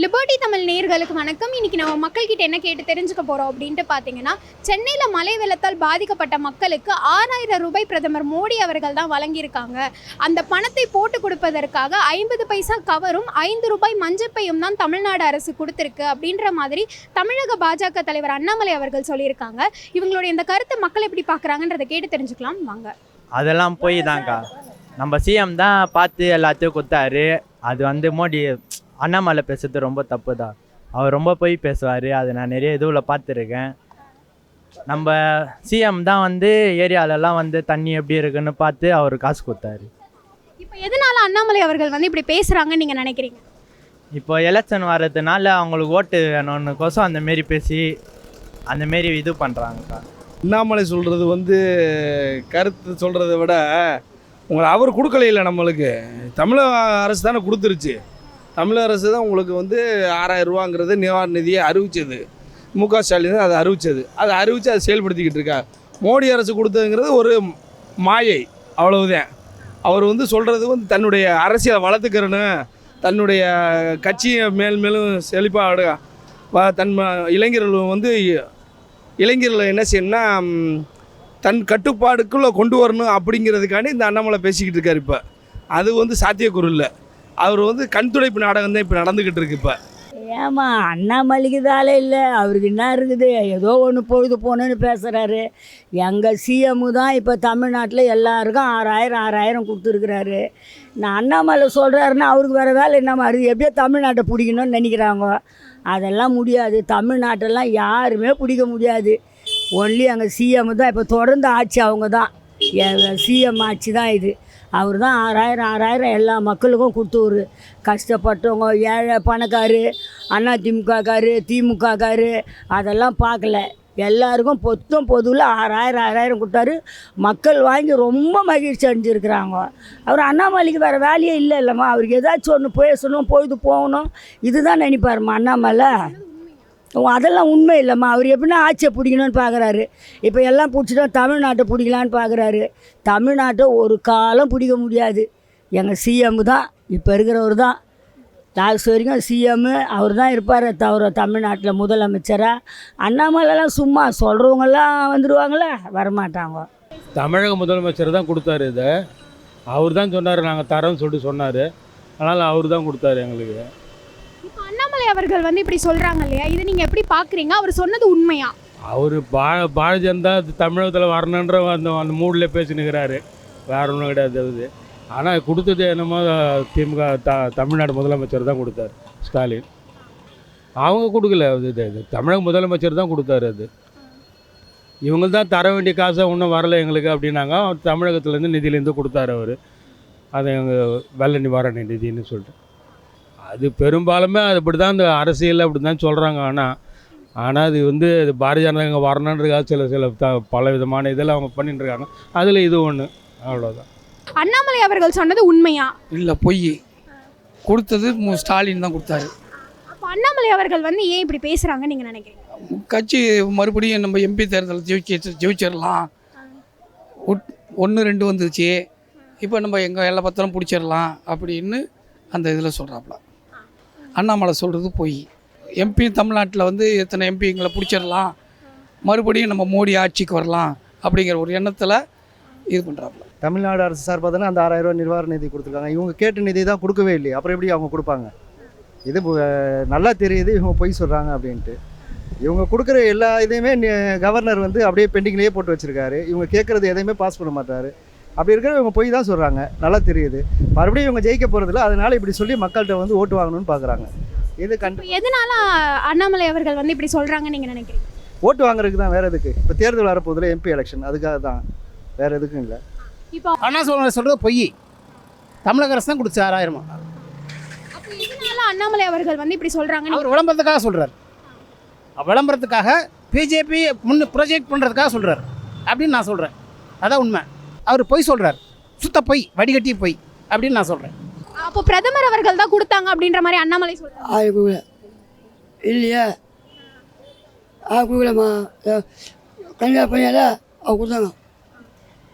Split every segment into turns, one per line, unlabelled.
Liberty Tamil நேர்களுக்கு வணக்கம். இன்னைக்கு நம்ம மக்கள்கிட்ட என்ன கேட்டு தெரிஞ்சுக்க போறோம் அப்படின்ட்டு பார்த்தீங்கன்னா சென்னையில் மழை வெள்ளத்தால் பாதிக்கப்பட்ட மக்களுக்கு ஆறாயிரம் ரூபாய் பிரதமர் மோடி அவர்கள் தான் வழங்கியிருக்காங்க. அந்த பணத்தை போட்டு கொடுப்பதற்காக ஐம்பது பைசா கவரும் ஐந்து ரூபாய் மஞ்சப்பையும் தான் தமிழ்நாடு அரசு கொடுத்துருக்கு அப்படின்ற மாதிரி தமிழக பாஜக தலைவர் அண்ணாமலை அவர்கள் சொல்லியிருக்காங்க. இவங்களுடைய இந்த கருத்தை மக்கள் எப்படி பார்க்குறாங்கன்றதை கேட்டு தெரிஞ்சுக்கலாம். வாங்க.
அதெல்லாம் போய் தாங்க்கா நம்ம சிஎம் தான் பார்த்து எல்லாத்தையும் கொடுத்தாரு. அது வந்து மோடி அண்ணாமலை பேசுறது ரொம்ப தப்பு தான் அவர் ரொம்ப போய் பேசுவார். அதை நான் நிறைய இதுவில் பார்த்துருக்கேன். நம்ம சிஎம் தான் வந்து ஏரியாலலாம் வந்து தண்ணி எப்படி இருக்குன்னு பார்த்து அவர் காசு கொடுத்தாரு.
இப்போ எதனால அண்ணாமலை அவர்கள் வந்து இப்படி பேசுகிறாங்கன்னு நீங்கள் நினைக்கிறீங்க?
இப்போ எலெக்ஷன் வர்றதுனால அவங்களுக்கு ஓட்டு வேணும்னு கோசம் அந்த மாரி பேசி அந்த மாரி இது பண்ணுறாங்கக்கா
அண்ணாமலை சொல்கிறது வந்து கருத்து சொல்கிறத விட உங்களை அவர் கொடுக்கல நம்மளுக்கு. தமிழக அரசு தானே கொடுத்துருச்சு. தமிழக அரசு தான் உங்களுக்கு வந்து ஆறாயிரம் ரூபாங்கிறது நிவாரண நிதியை அறிவித்தது மு க ஸ்டாலின் தான் அதை அறிவித்தது அதை அறிவித்து அதை செயல்படுத்திக்கிட்டு இருக்கா மோடி அரசு கொடுத்ததுங்கிறது ஒரு மாயை அவ்வளவுதான். அவர் வந்து சொல்கிறது வந்து தன்னுடைய அரசியலை வளர்த்துக்கிறணும் தன்னுடைய கட்சியை மேல் மேலும் செழிப்பாக தன் இளைஞர்கள் வந்து இளைஞர்கள் என்ன செய்யணும்னா தன் கட்டுப்பாடுக்குள்ளே கொண்டு வரணும் அப்படிங்கிறதுக்காண்டி இந்த அண்ணாமலை பேசிக்கிட்டு இருக்கார் இப்போ. அது வந்து சாத்தியக்கூறு இல்லை. அவர் வந்து கண் துடைப்பு நாடகம் தான் இப்போ நடந்துக்கிட்டு இருக்கு இப்போ.
ஏமா அண்ணாமலைக்கு தாலே இல்லை. அவருக்கு என்ன இருக்குது? ஏதோ ஒன்று பொழுது போகணுன்னு பேசுகிறாரு எங்கள் சிஎம்மு தான் இப்போ தமிழ்நாட்டில் எல்லாருக்கும் ஆறாயிரம் ஆறாயிரம் கொடுத்துருக்குறாரு. நான் அண்ணாமலை சொல்கிறாருன்னா அவருக்கு வேறு வேலை என்ன மாதிரி? எப்படியோ தமிழ்நாட்டை பிடிக்கணும்னு நினைக்கிறாங்க. அதெல்லாம் முடியாது. தமிழ்நாட்டெல்லாம் யாருமே பிடிக்க முடியாது. ஒன்லி எங்கள் சிஎம் தான். இப்போ தொடர்ந்து ஆட்சி அவங்க தான். சிஎம் ஆட்சி தான் இது. அவர் தான் ஆறாயிரம் ஆறாயிரம் எல்லா மக்களுக்கும் கொடுத்தவர். கஷ்டப்பட்டவங்க ஏழை பணக்காரு அண்ணா திமுகக்காரு திமுகக்காரு அதெல்லாம் பார்க்கல. எல்லாருக்கும் பொத்தும் பொதுவில் ஆறாயிரம் ஆறாயிரம் கொடுத்தாரு. மக்கள் வாங்கி ரொம்ப மகிழ்ச்சி அடைஞ்சிருக்கிறாங்க. அவர் அண்ணாமலைக்கு வேறு வேலையே இல்லை இல்லைம்மா அவருக்கு ஏதாச்சும் ஒன்று பேசணும் பொழுது போகணும். இதுதான் நினைப்பாரும்மா அண்ணாமலை. அதெல்லாம் உண்மை இல்லைம்மா. அவர் எப்படின்னா ஆட்சியை பிடிக்கணும்னு பார்க்குறாரு. இப்போ எல்லாம் பிடிச்சிட்டோம் தமிழ்நாட்டை பிடிக்கலான்னு பார்க்குறாரு. தமிழ்நாட்டை ஒரு காலம் பிடிக்க முடியாது. எங்கள் சிஎம் தான் இப்போ இருக்கிறவர் தான். லாஸ்ட் வரைக்கும் சிஎம்மு அவர் தான் இருப்பார் தவிர தமிழ்நாட்டில் முதலமைச்சராக அண்ணாமலைலாம் சும்மா சொல்கிறவங்கெல்லாம் வந்துடுவாங்களே வரமாட்டாங்க.
தமிழக முதலமைச்சர் தான் கொடுத்தாரு இதை. அவர் தான் சொன்னார் நாங்கள் தரோம்னு சொல்லிட்டு சொன்னார். அதனால் அவர் தான் கொடுத்தாரு எங்களுக்கு.
அண்ணாமலை அவர்கள் வந்து இப்படி சொல்கிறாங்க இல்லையா? இதை நீங்கள் எப்படி பார்க்குறீங்க? அவர் சொன்னது உண்மையா?
அவர் பா பாரதிய ஜனதா தமிழகத்தில் வரணுன்ற அந்த அந்த மூடில் பேசினுக்கிறாரு. வேற ஒன்றும் கிடையாது அது ஆனால் கொடுத்தது என்னமோ திமுக த தமிழ்நாடு முதலமைச்சர் தான் கொடுத்தாரு ஸ்டாலின். அவங்க கொடுக்கல அது இது இது. தமிழக முதலமைச்சர் தான் கொடுத்தாரு அது. இவங்க தான் தர வேண்டிய காசை ஒன்றும் வரல எங்களுக்கு அப்படின்னாங்க. தமிழகத்துலேருந்து நிதியிலேருந்து கொடுத்தாரு அவர். அது எங்கள் வெள்ள நிவாரண நிதின்னு சொல்லிட்டு. அது பெரும்பாலுமே அது இப்படி தான் இந்த அரசியலில் அப்படி தான் சொல்கிறாங்க ஆனால் ஆனால் அது வந்து இது பாரதிய ஜனதா இங்கே வரணுன்றதுக்காக சில சில த பல விதமான இதெல்லாம் அவங்க பண்ணிட்டு இருக்காங்க. அதில் இது ஒன்று அவ்வளோதான்
அண்ணாமலை அவர்கள் சொன்னது உண்மையா?
இல்லை பொய். கொடுத்தது மு ஸ்டாலின் தான் கொடுத்தாரு.
அப்போ அண்ணாமலை அவர்கள் வந்து ஏன் இப்படி பேசுகிறாங்கன்னு நீங்கள் நினைக்கிறீங்க?
கட்சி மறுபடியும் நம்ம எம்பி தேர்தல் ஜெயிச்சு ஜெயிச்சிடலாம். ஒன்று ரெண்டு வந்துச்சு. இப்போ நம்ம எங்கள் எல்லா பத்திரம் பிடிச்சிடலாம் அப்படின்னு அந்த இதில் சொல்கிறாப்புல அண்ணாமலை சொல்கிறது பொய். எம்பி தமிழ்நாட்டில் வந்து எத்தனை எம்பி எங்களை பிடிச்சிடலாம்? மறுபடியும் நம்ம மோடி ஆட்சிக்கு வரலாம் அப்படிங்கிற ஒரு எண்ணத்தில் இது பண்ணுறாப்புல
தமிழ்நாடு அரசு சார் பார்த்தோன்னா அந்த ஆறாயிரம் ரூபா நிர்வாக நிதி கொடுத்துருக்காங்க. இவங்க கேட்ட நிதி தான் கொடுக்கவே இல்லையே. அப்புறம் எப்படி அவங்க கொடுப்பாங்க? இது நல்லா தெரியுது இவங்க பொய் சொல்கிறாங்க அப்படின்ட்டு. இவங்க கொடுக்குற எல்லா இதையுமே கவர்னர் வந்து அப்படியே பெண்டிங்லேயே போட்டு வச்சுருக்காரு. இவங்க கேட்குறது எதையுமே பாஸ் பண்ண மாட்டாரு. அப்படி இருக்கிற இவங்க பொய் தான் சொல்கிறாங்க நல்லா தெரியுது. மறுபடியும் இவங்க ஜெயிக்க போகிறதில்ல அதனால இப்படி சொல்லி மக்கள்கிட்ட வந்து ஓட்டு வாங்கணும்னு பார்க்குறாங்க இது கண்டு
இப்போ எதனால அண்ணாமலை அவர்கள் வந்து இப்படி சொல்கிறாங்கன்னு நீங்கள் நினைக்கிறீங்க?
ஓட்டு வாங்குறதுக்கு தான் வேறு எதுக்கு? இப்போ தேர்தல் வரப்போதில் எம்பி எலெக்ஷன் அதுக்காக தான். வேறு எதுக்கும் இல்லை.
இப்போ
அண்ணா சொல்ற சொல்கிறது பொய். தமிழக அரசு தான் கொடுத்து ஆறாயிரமா?
அண்ணாமலை அவர்கள் வந்து இப்படி சொல்கிறாங்கன்னு
அவர் விளம்பரத்துக்காக சொல்கிறார் விளம்பரத்துக்காக பிஜேபி முன்னு ப்ரொஜெக்ட் பண்ணுறதுக்காக சொல்கிறார் அப்படின்னு நான் சொல்கிறேன் அதான் உண்மை. அவர் பொய் சொல்கிறார் சுத்த பொய் வடிகட்டி பொய் அப்படின்னு நான் சொல்கிறேன்
அப்போ பிரதமர் அவர்கள் தான் கொடுத்தாங்க அப்படின்ற மாதிரி அண்ணாமலை சொல்றாங்க
ஆள் கொடுக்கல இல்லையா. ஆள் கொடுக்கலம்மா கல்யாணம் பண்ணியால அவங்க கொடுத்தாங்க.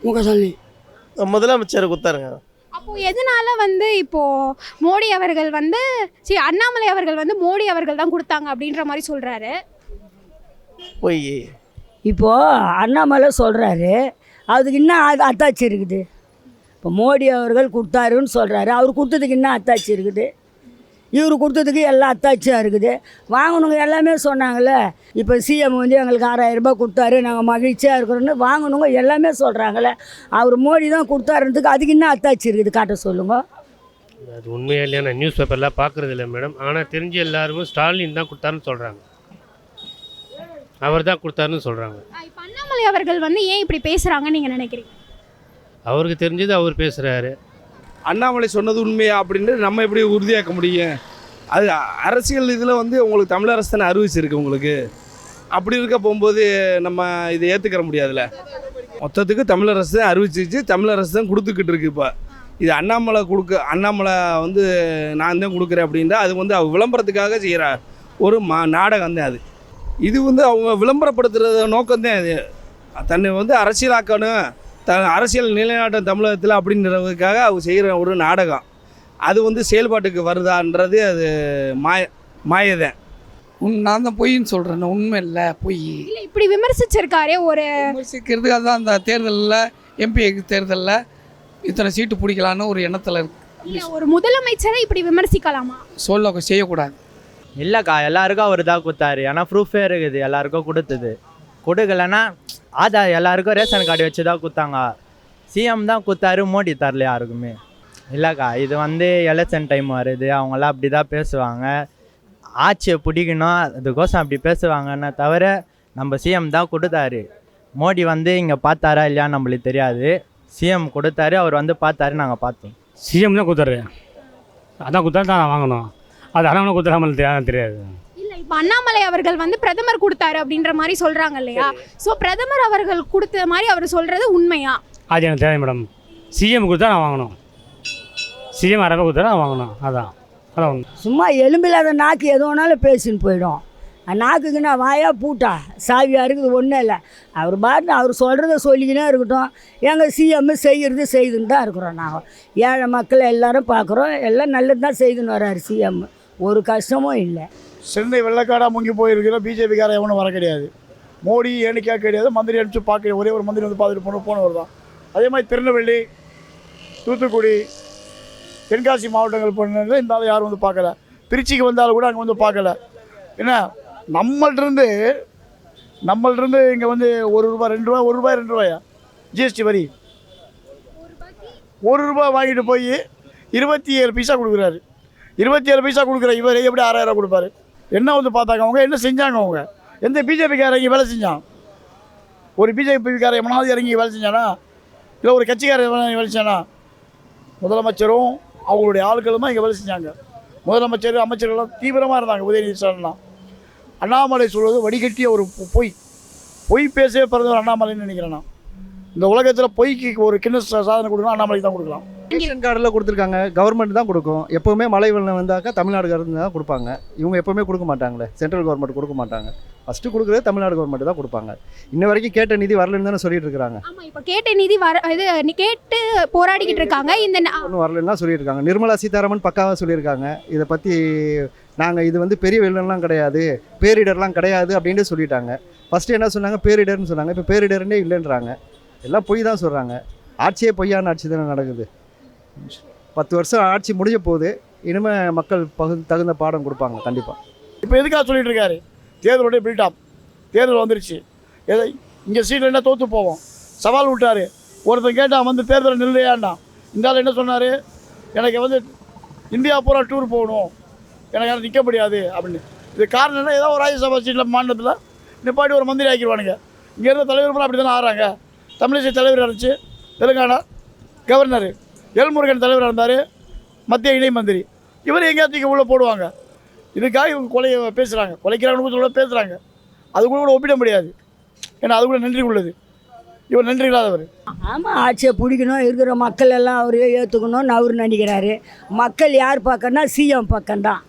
முக ஸ்டாலின்.
முதலமைச்சர் கொடுத்தாருங்க.
அப்போ எதனால வந்து இப்போ மோடி அவர்கள் வந்து சரி அண்ணாமலை அவர்கள் வந்து மோடி அவர்கள் தான் கொடுத்தாங்க அப்படின்ற மாதிரி சொல்றாரு?
போய்.
இப்போது அண்ணாமலை சொல்கிறாரு அதுக்கு என்ன அது அத்தாச்சி இருக்குது. இப்போ மோடி அவர்கள் கொடுத்தாருன்னு சொல்கிறாரு அவர் கொடுத்ததுக்கு என்ன அத்தாச்சி இருக்குது. இவர் கொடுத்ததுக்கு எல்லாம் அத்தாச்சியாக இருக்குது. வாங்கினவங்க எல்லாமே சொன்னாங்கள்ல இப்போ சிஎம் வந்து எங்களுக்கு ஆறாயிரம் ரூபாய் கொடுத்தாரு. நாங்கள் மகிழ்ச்சியாக இருக்கிறோன்னு வாங்கினவங்க எல்லாமே சொல்கிறாங்களே அவர் மோடி தான் கொடுத்தாருன்றதுக்கு அதுக்கு என்ன அத்தாச்சி இருக்குது. காட்ட சொல்லுங்கள்
அது உண்மையா இல்லையா? நான் நியூஸ் பேப்பர்லாம் பார்க்குறது இல்லை மேடம். ஆனால் தெரிஞ்சு எல்லாருமே ஸ்டாலின் தான் கொடுத்தாருன்னு சொல்கிறாங்க அவர் தான் கொடுத்தாருன்னு சொல்கிறாங்க
இப்போ அண்ணாமலை அவர்கள் வந்து ஏன் இப்படி பேசுறாங்கன்னு நீங்க நினைக்கிறீங்க?
அவருக்கு தெரிஞ்சது அவர் பேசுகிறாரு
அண்ணாமலை சொன்னது உண்மையா அப்படின்னு நம்ம எப்படி உறுதியாக்க முடியும்? அது அரசியல் இதில் வந்து உங்களுக்கு தமிழ் அரசு தானே அறிவிச்சிருக்கு உங்களுக்கு? அப்படி இருக்க போகும்போது நம்ம இதை ஏற்றுக்கிற முடியாதுல்ல? மொத்தத்துக்கு தமிழரசு தான் அறிவிச்சிச்சு தமிழரசு தான் கொடுத்துக்கிட்டு இருக்கு இப்போ. இது அண்ணாமலை கொடுக்க அண்ணாமலை வந்து நான் தான் கொடுக்குறேன் அப்படின்றா அது வந்து அவ விளம்பரத்துக்காக செய்கிற ஒரு மா நாடகம் தான் அது. இது வந்து அவங்க விளம்பரப்படுத்துகிற நோக்கம்தான் இது. தன்னை வந்து அரசியலாக்கணும் த அரசியல் நிலைநாட்டம் தமிழகத்தில் அப்படின்றதுக்காக அவங்க செய்கிற ஒரு நாடகம். அது வந்து செயல்பாட்டுக்கு வருதான்றது அது மாய மாயதான்.
உன் நான் தான் பொய்ன்னு சொல்கிறேன் உண்மை இல்லை பொய்.
இல்ல இப்படி விமர்சிச்சிருக்காரே ஒரு
விமர்சிக்கிறதுக்கு அதான் அந்த தேர்தலில் எம்பி தேர்தலில் இத்தனை சீட்டு பிடிக்கலான்னு ஒரு எண்ணத்தில் இருக்கு.
இல்ல ஒரு முதலமைச்சரை இப்படி விமர்சிக்கலாமா?
சொல்ல செய்யக்கூடாது.
இல்லைக்கா எல்லாருக்கும் அவர் தான் கொடுத்தாரு. ஏன்னா ப்ரூஃபே இருக்குது. எல்லாருக்கும் கொடுத்தது. கொடுக்கலன்னா ஆதார் எல்லாருக்கும் ரேஷன் கார்டு வச்சு தான் கொடுத்தாங்க சிஎம் தான் கொடுத்தாரு மோடி தரல யாருக்குமே. இல்லைக்கா இது வந்து எலெக்ஷன் டைம் வருது. அவங்களாம் அப்படி தான் பேசுவாங்க. ஆட்சியை பிடிக்கணும். அதுக்கோசம் அப்படி பேசுவாங்கன்னு தவிர நம்ம சிஎம் தான் கொடுத்தாரு. மோடி வந்து இங்கே பார்த்தாரா இல்லையா நம்மளுக்கு தெரியாது. சிஎம் கொடுத்தாரு அவர் வந்து பார்த்தாரு நாங்கள் பார்த்தோம்.
சிஎம் தான் கொடுத்தாரு. அதான் கொடுத்தா தான் வாங்கணும். அது அண்ணாமலை கொடுத்தா நம்மளுக்கு தெரியாது.
இல்ல இப்போ அண்ணாமலை அவர்கள் வந்து பிரதமர் கொடுத்தாரு அப்படின்ற மாதிரி சொல்றாங்க இல்லையா? சோ பிரதமர் அவர்கள் கொடுத்த மாதிரி அவர் சொல்றது உண்மையா?
அது எனக்கு தெரியாது மேடம். சிஎம் கொடுத்தா நான் வாங்கணும். சிஎம் அரபை கொடுத்தா நான் வாங்கணும். அதான். அதான்.
சும்மா எலும்பில்லாத நாக்கு எது வேணாலும் பேசின்னு போயிடும். அந்த நாக்குக்கு நான் வாயா பூட்டா. சாவியாக இருக்குது ஒன்றும் இல்லை. அவர் பாட்டு அவர் சொல்கிறத சொல்லிக்கினே இருக்கட்டும். எங்கள் சிஎம் செய்கிறது செய்துன்னு தான் இருக்கிறோம் நாங்கள் ஏழை மக்கள் எல்லாரும் பார்க்குறோம். எல்லாம் நல்லது தான் செய்துன்னு வர்றாரு சிஎம் ஒரு கஷ்டமும் இல்லை.
சென்னை வெள்ளக்காடாக முங்கி போயிருக்கிற பிஜேபிக்கார எவனும் வர கிடையாது. மோடி ஏன்னு கிடையாது. மந்திரி அடித்து பார்க்க ஒரே ஒரு மந்திரி வந்து பார்த்துட்டு போன போனவர் தான். அதே மாதிரி திருநெல்வேலி தூத்துக்குடி தென்காசி மாவட்டங்கள் போனது இந்த ஆள் யாரும் வந்து பார்க்கல. திருச்சிக்கு வந்தாலும் கூட அங்கே வந்து பார்க்கல. என்ன? நம்மள்டிருந்து நம்மள்டிருந்து இங்கே வந்து ஒரு ரூபாய் ரெண்டு ரூபா ஒரு ரூபாய் ரெண்டு ரூபாயா? ஜிஎஸ்டி வரி. ஒரு ரூபாய் வாங்கிட்டு போய் இருபத்தி ஏழு பைசா கொடுக்குறாரு. இருபத்தி ஏழு பைசா கொடுக்குற இவர் எப்படி ஆறாயிரம் கொடுப்பாரு? என்ன வந்து பார்த்தாங்க அவங்க? என்ன செஞ்சாங்க அவங்க? எந்த பிஜேபிக்காரன் இங்கே வேலை செஞ்சான்? ஒரு பிஜேபிக்காரன் எவனாவது இறங்கி வேலை செஞ்சானா? இல்லை ஒரு கட்சிக்காரன் வேலை செஞ்சானா? முதலமைச்சரும் அவங்களுடைய ஆட்களும் இங்கே வேலை செஞ்சாங்க. முதலமைச்சர் அமைச்சர்கள்லாம் தீவிரமாக இருந்தாங்க உதயநிதி ஸ்டாலின்லாம். அண்ணாமலை சொல்வது வடிகட்டிய ஒரு பொய். பொய் பேசவே பிறந்தவர் அண்ணாமலைன்னு நினைக்கிறேன் நான். இந்த உலகத்தில் பொய்க்கு ஒரு கிண்ண சாதனை கொடுக்கணும் அண்ணாமலைக்கு தான் கொடுக்கலாம்.
ரேஷன் கார்டில் கொடுத்துருக்காங்க. கவர்மெண்ட் தான் கொடுக்கும். எப்போவுமே மழை வெள்ளம் வந்தாக்கா தமிழ்நாடுக்காரங்க தான் கொடுப்பாங்க. இவங்க எப்போவுமே கொடுக்க மாட்டாங்களே. சென்ட்ரல் கவர்மெண்ட் கொடுக்க மாட்டாங்க. ஃபஸ்ட்டு கொடுக்குறது தமிழ்நாடு கவர்மெண்ட் தான் கொடுப்பாங்க. இன்ன வரைக்கும் கேட்ட நிதி வரலன்னு தானே சொல்லிட்டு இருக்காங்க
இப்போ கேட்ட நிதி வர இது கேட்டு போராடிக்கிட்டு இருக்காங்க. இந்த
ஒன்றும் வரலன்னா சொல்லியிருக்காங்க. நிர்மலா சீதாராமன் பக்காவாக சொல்லியிருக்காங்க. இதை பற்றி நாங்கள் இது வந்து பெரிய வெள்ளம்லாம் கிடையாது. பேரிடர்லாம் கிடையாது அப்படின்ட்டு சொல்லிட்டாங்க. ஃபஸ்ட்டு என்ன சொன்னாங்க? பேரிடர்னு சொன்னாங்க. இப்போ பேரிடர்னே இல்லைன்றாங்க. எல்லாம் பொய் தான் சொல்கிறாங்க ஆட்சியே பொய்யான ஆட்சி தானே நடக்குது. பத்து வருஷம் ஆட்சி முடிஞ்ச போகுது இனிமேல் மக்கள் பகு தகுந்த பாடம் கொடுப்பாங்க கண்டிப்பாக
இப்போ எதுக்காக சொல்லிட்டு இருக்காரு? தேர்தலுடைய பில்டாப் தேர்தல் வந்துருச்சு. எதை? இங்கே சீட்டில் என்ன தோற்று போவோம்? சவால் விட்டாரு. ஒருத்தன் கேட்டான் வந்து தேர்தல் நில்லையாண்டான் இந்த ஆள் என்ன சொன்னார்? எனக்கு வந்து இந்தியா பூரா டூர் போகணும். எனக்கு யாரும் நிற்க முடியாது. அப்படின்னு. இது காரணம் என்ன? ஏதோ ஒரு ராஜ்யசபா சீட்டில் மாநிலத்தில் நிப்பாட்டி ஒரு மந்திரி ஆக்கிடுவானுங்க. இங்கே இருந்த தலைவர் அப்படி தானே ஆகிறாங்க தமிழிசை தலைவர் இருந்துச்சு தெலுங்கானா கவர்னர் எல்முருகன் தலைவர் இருந்தார் மத்திய இணை மந்திரி. இவர் எங்கேயா தூக்கி உள்ளே போடுவாங்க. இதுக்காக இவங்க கொலை பேசுகிறாங்க கொலைக்கிறாங்கன்னு கூட பேசுகிறாங்க அது கூட கூட ஒப்பிட முடியாது. ஏன்னா அது கூட நன்றி உள்ளது. இவர் நன்றி இல்லாதவர்.
ஆமாம் ஆட்சியை பிடிக்கணும் இருக்கிற மக்கள் எல்லாம் அவரே ஏற்றுக்கணும்னு அவர் நினைக்கிறாரு. மக்கள் யார் பக்கம்னா சிஎம் பக்கம்தான்.